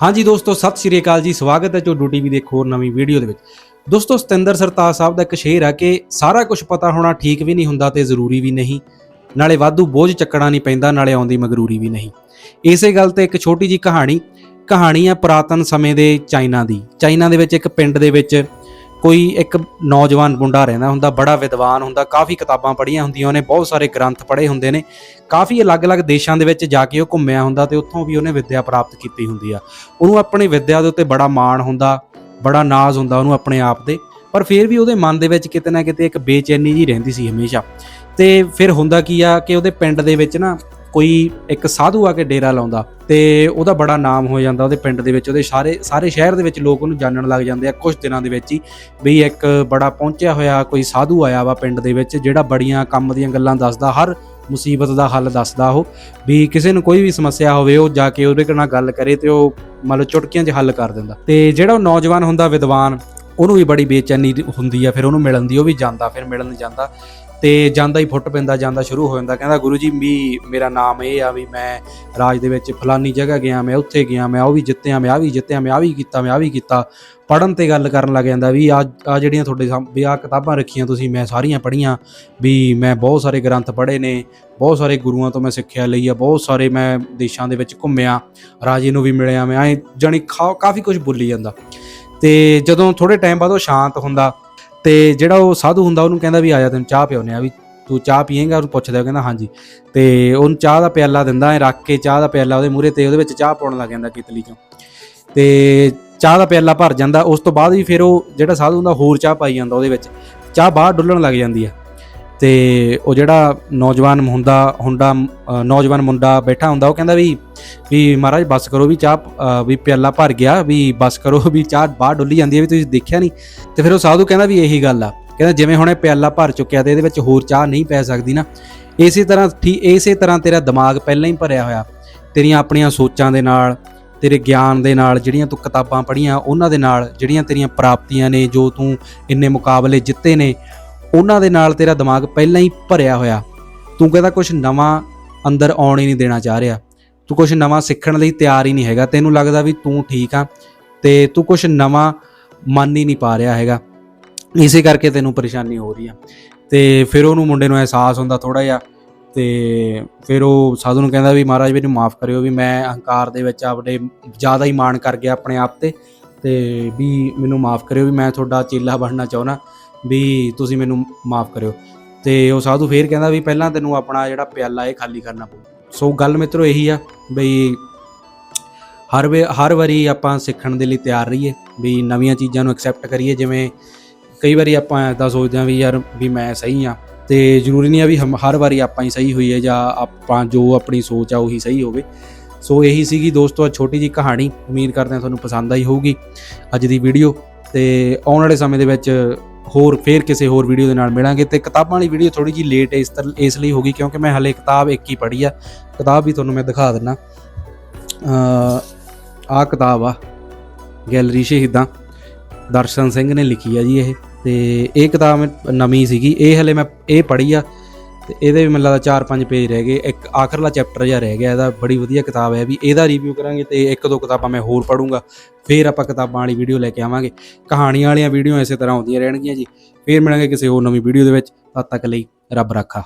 ਹਾਂਜੀ ਦੋਸਤੋ, ਸਤਿ ਸ਼੍ਰੀ ਅਕਾਲ ਜੀ। ਸਵਾਗਤ ਹੈ ਚੋਡੂ ਟੀਵੀ ਦੇ ਇੱਕ ਹੋਰ ਨਵੀਂ ਵੀਡੀਓ ਦੇ ਵਿੱਚ। ਦੋਸਤੋ, ਸਤਿੰਦਰ ਸਰਤਾਜ ਸਾਹਿਬ ਦਾ ਇੱਕ ਸ਼ੇਰ ਹੈ ਕਿ ਸਾਰਾ ਕੁਝ ਪਤਾ ਹੋਣਾ ਠੀਕ ਵੀ ਨਹੀਂ ਹੁੰਦਾ ਤੇ ਜ਼ਰੂਰੀ ਵੀ ਨਹੀਂ। ਨਾਲੇ ਵਾਧੂ ਬੋਝ ਚੱਕਣਾ ਨਹੀਂ ਪੈਂਦਾ, ਨਾਲੇ ਆਉਂਦੀ ਮਗਰੂਰੀ ਵੀ ਨਹੀਂ। ਇਸੇ ਗੱਲ ਤੇ ਇੱਕ ਛੋਟੀ ਜੀ ਕਹਾਣੀ ਕਹਾਣੀ ਹੈ ਪੁਰਾਤਨ ਸਮੇਂ ਦੇ ਚਾਈਨਾ ਦੀ। ਚਾਈਨਾ ਦੇ ਵਿੱਚ ਇੱਕ ਪਿੰਡ ਦੇ ਵਿੱਚ ਕੋਈ ਇੱਕ ਨੌਜਵਾਨ ਮੁੰਡਾ ਰਹਿੰਦਾ ਹੁੰਦਾ, ਬੜਾ ਵਿਦਵਾਨ ਹੁੰਦਾ, ਕਾਫੀ ਕਿਤਾਬਾਂ ਪੜ੍ਹੀਆਂ ਹੁੰਦੀਆਂ, ਉਹਨੇ ਬਹੁਤ ਸਾਰੇ ਗ੍ਰੰਥ ਪੜ੍ਹੇ ਹੁੰਦੇ ਨੇ। ਕਾਫੀ ਅਲੱਗ-ਅਲੱਗ ਦੇਸ਼ਾਂ ਦੇ ਵਿੱਚ ਜਾ ਕੇ ਉਹ ਘੁੰਮਿਆ ਹੁੰਦਾ ਤੇ ਉੱਥੋਂ ਵੀ ਉਹਨੇ ਵਿੱਦਿਆ ਪ੍ਰਾਪਤ ਕੀਤੀ ਹੁੰਦੀ ਆ। ਉਹਨੂੰ ਆਪਣੀ ਵਿੱਦਿਆ ਦੇ ਉੱਤੇ ਬੜਾ ਮਾਣ ਹੁੰਦਾ, ਬੜਾ ਨਾਜ਼ ਹੁੰਦਾ ਉਹਨੂੰ ਆਪਣੇ ਆਪ ਦੇ ਪਰ ਫਿਰ ਵੀ ਉਹਦੇ ਮਨ ਦੇ ਵਿੱਚ ਕਿਤੇ ਨਾ ਕਿਤੇ ਇੱਕ ਬੇਚੈਨੀ ਜੀ ਰਹਿੰਦੀ ਸੀ ਹਮੇਸ਼ਾ। ਤੇ ਫਿਰ ਹੁੰਦਾ ਕੀ ਆ ਕਿ ਉਹਦੇ ਪਿੰਡ ਦੇ ਵਿੱਚ ਨਾ ਕੋਈ ਇੱਕ ਸਾਧੂ ਆ ਕੇ ਡੇਰਾ ਲਾਉਂਦਾ ਤੇ ਉਹਦਾ ਬੜਾ ਨਾਮ ਹੋ ਜਾਂਦਾ ਉਹਦੇ ਪਿੰਡ ਦੇ ਵਿੱਚ, ਉਹਦੇ ਸਾਰੇ ਸਾਰੇ ਸ਼ਹਿਰ ਦੇ ਵਿੱਚ ਲੋਕ ਉਹਨੂੰ ਜਾਣਨ ਲੱਗ ਜਾਂਦੇ ਆ ਕੁਝ ਦਿਨਾਂ ਦੇ ਵਿੱਚ ਹੀ ਵੀ ਇੱਕ ਬੜਾ ਪਹੁੰਚਿਆ ਹੋਇਆ ਕੋਈ ਸਾਧੂ ਆਇਆ ਵਾ ਪਿੰਡ ਦੇ ਵਿੱਚ ਜਿਹੜਾ ਬੜੀਆਂ ਕੰਮ ਦੀਆਂ ਗੱਲਾਂ ਦੱਸਦਾ, ਹਰ ਮੁਸੀਬਤ ਦਾ ਹੱਲ ਦੱਸਦਾ ਉਹ, ਵੀ ਕਿਸੇ ਨੂੰ ਕੋਈ ਵੀ ਸਮੱਸਿਆ ਹੋਵੇ ਉਹ ਜਾ ਕੇ ਉਹਦੇ ਨਾਲ ਗੱਲ ਕਰੇ ਤੇ ਉਹ ਮਤਲਬ ਚੁਟਕੀਆਂ 'ਚ ਹੱਲ ਕਰ ਦਿੰਦਾ। ਤੇ ਜਿਹੜਾ ਉਹ ਨੌਜਵਾਨ ਹੁੰਦਾ ਵਿਦਵਾਨ, ਉਹਨੂੰ ਵੀ ਬੜੀ ਬੇਚੈਨੀ ਹੁੰਦੀ ਆ, ਫਿਰ ਉਹਨੂੰ ਮਿਲਣ ਦੀ, ਉਹ ਵੀ ਜਾਂਦਾ, ਫਿਰ ਮਿਲਣ ਜਾਂਦਾ। ਤੇ ਜਾਂਦਾ ਹੀ ਫੁੱਟ ਪੈਂਦਾ, ਜਾਂਦਾ ਸ਼ੁਰੂ ਹੋ ਜਾਂਦਾ। ਕਹਿੰਦਾ, ਗੁਰੂ ਜੀ, ਵੀ ਮੇਰਾ ਨਾਮ ਇਹ ਆ ਵੀ ਮੈਂ ਰਾਜ ਦੇ ਵਿੱਚ ਫਲਾਨੀ ਜਗ੍ਹਾ ਗਿਆ, ਮੈਂ ਉੱਥੇ ਗਿਆ, ਮੈਂ ਉਹ ਵੀ ਜਿੱਤਿਆ, ਮੈਂ ਆ ਵੀ ਜਿੱਤਿਆ, ਮੈਂ ਆ ਵੀ ਕੀਤਾ, ਮੈਂ ਆ ਵੀ ਕੀਤਾ। ਪੜਨ ਤੇ ਗੱਲ ਕਰਨ ਲੱਗ ਜਾਂਦਾ ਵੀ ਆ ਆ ਜਿਹੜੀਆਂ ਤੁਹਾਡੇ ਸਾਹਮ- ਵੀ ਆ ਕਿਤਾਬਾਂ ਰੱਖੀਆਂ ਤੁਸੀਂ, ਮੈਂ ਸਾਰੀਆਂ ਪੜ੍ਹੀਆਂ, ਵੀ ਮੈਂ ਬਹੁਤ ਸਾਰੇ ਗ੍ਰੰਥ ਪੜ੍ਹੇ ਨੇ, ਬਹੁਤ ਸਾਰੇ ਗੁਰੂਆਂ ਤੋਂ ਮੈਂ ਸਿੱਖਿਆ ਲਈ ਆ, ਬਹੁਤ ਸਾਰੇ ਮੈਂ ਦੇਸ਼ਾਂ ਦੇ ਵਿੱਚ ਘੁੰਮਿਆ, ਰਾਜੇ ਨੂੰ ਵੀ ਮਿਲਿਆ, ਮੈਂ ਐ ਜਾਣੀ ਖਾ- ਕਾਫੀ ਕੁਝ ਬੋਲੀ ਜਾਂਦਾ। ਤੇ ਜਦੋਂ ਥੋੜੇ ਟਾਈਮ ਬਾਅਦ ਉਹ ਸ਼ਾਂਤ ਹੁੰਦਾ ਤੇ ਜਿਹੜਾ ਉਹ ਸਾਧੂ ਹੁੰਦਾ, ਉਹਨੂੰ ਕਹਿੰਦਾ ਵੀ ਆ ਜਾ ਤੈਨੂੰ ਚਾਹ ਪਿਆਉਂਦੇ ਆ, ਵੀ ਤੂੰ ਚਾਹ ਪੀਏਂਗਾ? ਉਹਨੂੰ ਪੁੱਛਦਾ, ਉਹ ਕਹਿੰਦਾ ਹਾਂਜੀ। ਤੇ ਉਹਨੂੰ ਚਾਹ ਦਾ ਪਿਆਲਾ ਦਿੰਦਾ, ਐ ਰੱਖ ਕੇ ਚਾਹ ਦਾ ਪਿਆਲਾ ਉਹਦੇ ਮੂਹਰੇ ਤੇ ਉਹਦੇ ਵਿੱਚ ਚਾਹ ਪਾਉਣ ਲੱਗ ਜਾਂਦਾ ਕਿਤਲੀ ਚੋਂ। ਤੇ ਚਾਹ ਦਾ ਪਿਆਲਾ ਭਰ ਜਾਂਦਾ, ਉਸ ਤੋਂ ਬਾਅਦ ਵੀ ਫਿਰ ਉਹ ਜਿਹੜਾ ਸਾਧੂ ਹੁੰਦਾ, ਹੋਰ ਚਾਹ ਪਾਈ ਜਾਂਦਾ ਉਹਦੇ ਵਿੱਚ। ਚਾਹ ਬਾਹਰ ਡੁੱਲਣ ਲੱਗ ਜਾਂਦੀ ਆ। ਤੇ ਉਹ ਜਿਹੜਾ ਨੌਜਵਾਨ ਹੁੰਦਾ ਹੁੰਦਾ ਨੌਜਵਾਨ ਮੁੰਡਾ ਬੈਠਾ ਹੁੰਦਾ, ਉਹ ਕਹਿੰਦਾ ਵੀ ਵੀ ਮਹਾਰਾਜ ਬਸ ਕਰੋ, ਵੀ ਚਾਹ ਵੀ ਪਿਆਲਾ ਭਰ ਗਿਆ, ਵੀ ਬਸ ਕਰੋ, ਵੀ ਚਾਹ ਬਾਹਰ ਡੁੱਲੀ ਜਾਂਦੀ ਹੈ, ਵੀ ਤੁਸੀਂ ਦੇਖਿਆ ਨਹੀਂ। ਤੇ ਫਿਰ ਉਹ ਸਾਧੂ ਕਹਿੰਦਾ ਵੀ ਇਹੀ ਗੱਲ ਆ। ਕਹਿੰਦਾ ਜਿਵੇਂ ਹੁਣੇ ਪਿਆਲਾ ਭਰ ਚੁੱਕਿਆ ਤੇ ਇਹਦੇ ਵਿੱਚ ਹੋਰ ਚਾਹ ਨਹੀਂ ਪੈ ਸਕਦੀ ਨਾ। ਇਸੇ ਤਰ੍ਹਾਂ ਠੀ, ਇਸੇ ਤਰ੍ਹਾਂ ਤੇਰਾ ਦਿਮਾਗ ਪਹਿਲਾਂ ਹੀ ਭਰਿਆ ਹੋਇਆ। ਤੇਰੀਆਂ ਆਪਣੀਆਂ ਸੋਚਾਂ ਦੇ ਨਾਲ, ਤੇਰੇ ਗਿਆਨ ਦੇ ਨਾਲ, ਜਿਹੜੀਆਂ ਤੂੰ ਕਿਤਾਬਾਂ ਪੜ੍ਹੀਆਂ, ਉਹਨਾਂ ਦੇ ਨਾਲ, ਜਿਹੜੀਆਂ ਤੇਰੀਆਂ ਪ੍ਰਾਪਤੀਆਂ ਨੇ, ਜੋ ਤੂੰ ਇੰਨੇ ਮੁਕਾਬਲੇ ਜਿੱਤੇ ਨੇ ਉਹਨਾਂ ਦੇ ਨਾਲ ਤੇਰਾ ਦਿਮਾਗ ਪਹਿਲਾਂ ਹੀ ਭਰਿਆ ਹੋਇਆ। ਤੂੰ ਕਹਿੰਦਾ ਕੁਝ ਨਵਾਂ ਅੰਦਰ ਆਉਣ ਹੀ ਨਹੀਂ ਦੇਣਾ ਚਾਹ ਰਿਹਾ। ਤੂੰ ਕੁਝ ਨਵਾਂ ਸਿੱਖਣ ਲਈ ਤਿਆਰ ਹੀ ਨਹੀਂ ਹੈਗਾ। ਤੈਨੂੰ ਲੱਗਦਾ ਵੀ ਤੂੰ ਠੀਕ ਆ ਤੇ ਤੂੰ ਕੁਝ ਨਵਾਂ ਮੰਨ ਹੀ ਨਹੀਂ ਪਾ ਰਿਹਾ ਹੈਗਾ। ਇਸੇ ਕਰਕੇ ਤੈਨੂੰ ਪਰੇਸ਼ਾਨੀ ਹੋ ਰਹੀ ਆ। ਤੇ ਫਿਰ ਉਹਨੂੰ ਮੁੰਡੇ ਨੂੰ ਅਹਿਸਾਸ ਹੁੰਦਾ ਥੋੜਾ ਜਿਹਾ ਤੇ ਫਿਰ ਉਹ ਸਾਧੂ ਨੂੰ ਕਹਿੰਦਾ ਵੀ ਮਹਾਰਾਜ ਮੈਨੂੰ ਮਾਫ ਕਰਿਓ ਵੀ ਮੈਂ ਅਹੰਕਾਰ ਦੇ ਵਿੱਚ ਆਪਣੇ ਜ਼ਿਆਦਾ ਹੀ ਮਾਣ ਕਰ ਗਿਆ ਆਪਣੇ ਆਪ ਤੇ। ਤੇ ਵੀ ਮੈਨੂੰ ਮਾਫ ਕਰਿਓ ਵੀ ਮੈਂ ਤੁਹਾਡਾ ਚੇਲਾ ਬਣਨਾ ਚਾਹੁੰਦਾ। ਵੀ ਤੁਸੀਂ ਮੈਨੂੰ ਮਾਫ ਕਰਿਓ। ਤੇ ਉਹ ਸਾਧੂ ਫੇਰ ਕਹਿੰਦਾ ਵੀ ਪਹਿਲਾਂ ਤੈਨੂੰ ਆਪਣਾ ਜਿਹੜਾ ਪਿਆਲਾ ਇਹ ਖਾਲੀ ਕਰਨਾ ਪਊ। ਸੋ ਗੱਲ ਮਿੱਤਰੋ ਇਹੀ ਆ ਬਈ ਹਰ ਵੇ, ਹਰ ਵਾਰੀ ਆਪਾਂ ਸਿੱਖਣ ਦੇ ਲਈ ਤਿਆਰ ਰਹੀਏ, ਵੀ ਨਵੀਆਂ ਚੀਜ਼ਾਂ ਨੂੰ ਐਕਸੈਪਟ ਕਰੀਏ। ਜਿਵੇਂ ਕਈ ਵਾਰੀ ਆਪਾਂ ਐਦਾਂ ਸੋਚਦੇ ਹਾਂ ਵੀ ਯਾਰ ਵੀ ਮੈਂ ਸਹੀ ਆ ਤੇ ਜ਼ਰੂਰੀ ਨਹੀਂ ਆ ਵੀ ਹਮ- ਹਰ ਵਾਰੀ ਆਪਾਂ ਹੀ ਸਹੀ ਹੋਈਏ ਜਾਂ ਆਪਾਂ ਜੋ ਆਪਣੀ ਸੋਚ ਆ ਉਹੀ ਸਹੀ ਹੋਵੇ। ਸੋ ਇਹੀ ਸੀਗੀ ਦੋਸਤੋ ਅੱਜ ਛੋਟੀ ਜੀ ਕਹਾਣੀ। ਉਮੀਦ ਕਰਦੇ ਹਾਂ ਤੁਹਾਨੂੰ ਪਸੰਦ ਆਈ ਹੋਊਗੀ ਅੱਜ ਦੀ ਵੀਡੀਓ ਤੇ ਆਉਣ ਵਾਲੇ ਸਮੇਂ ਦੇ ਵਿੱਚ ਹੋਰ ਫੇਰ ਕਿਸੇ ਹੋਰ ਵੀਡੀਓ ਦੇ ਨਾਲ ਮਿਲਾਂਗੇ ਤੇ ਕਿਤਾਬਾਂ ਵਾਲੀ ਵੀਡੀਓ ਥੋੜੀ ਜੀ ਲੇਟ ਇਸ ਤਰ, ਇਸ ਲਈ ਹੋ ਗਈ ਕਿਉਂਕਿ ਮੈਂ ਹਲੇ ਕਿਤਾਬ ਇੱਕ ਹੀ ਪੜ੍ਹੀ ਆ। ਕਿਤਾਬ ਵੀ ਤੁਹਾਨੂੰ ਮੈਂ ਦਿਖਾ ਦਿੰਨਾ। ਅ ਆ ਕਿਤਾਬ ਆ, ਗੈਲਰੀ ਸ਼ਹੀਦਾਂ, ਦਰਸ਼ਨ ਸਿੰਘ ਨੇ ਲਿਖੀ ਆ ਜੀ ਇਹ ਤੇ ਇਹ ਕਿਤਾਬ ਨਵੀਂ ਸੀਗੀ। ਇਹ ਹਲੇ ਮੈਂ, ਇਹ ਪੜ੍ਹੀ ਆ। ਤੇ ਇਹਦੇ ਵੀ ਮੈਨੂੰ ਲੱਗਦਾ 4-5 ਪੇਜ ਰਹਿ ਗਏ। ਇੱਕ ਆਖਰਲਾ ਚੈਪਟਰ ਜਿਹਾ ਰਹਿ ਗਿਆ, ਇਹਦਾ ਬੜੀ ਵਧੀਆ ਕਿਤਾਬ ਹੈ ਵੀ ਇਹਦਾ ਰਿਵਿਊ ਕਰਾਂਗੇ ਤੇ ਇੱਕ ਦੋ ਕਿਤਾਬਾਂ ਮੈਂ ਹੋਰ ਪੜੂੰਗਾ ਫੇਰ ਆਪਾਂ ਕਿਤਾਬਾਂ ਵਾਲੀ ਵੀਡੀਓ ਲੈ ਕੇ ਆਵਾਂਗੇ। ਕਹਾਣੀਆਂ ਵਾਲੀਆਂ ਵੀਡੀਓ ਇਸੇ ਤਰ੍ਹਾਂ ਆਉਂਦੀਆਂ ਰਹਿਣਗੀਆਂ ਜੀ। ਫੇਰ ਮਿਲਾਂਗੇ ਕਿਸੇ ਹੋਰ ਨਵੀਂ ਵੀਡੀਓ ਦੇ ਵਿੱਚ। ਤਦ ਤੱਕ ਲਈ ਰੱਬ ਰਾਖਾ।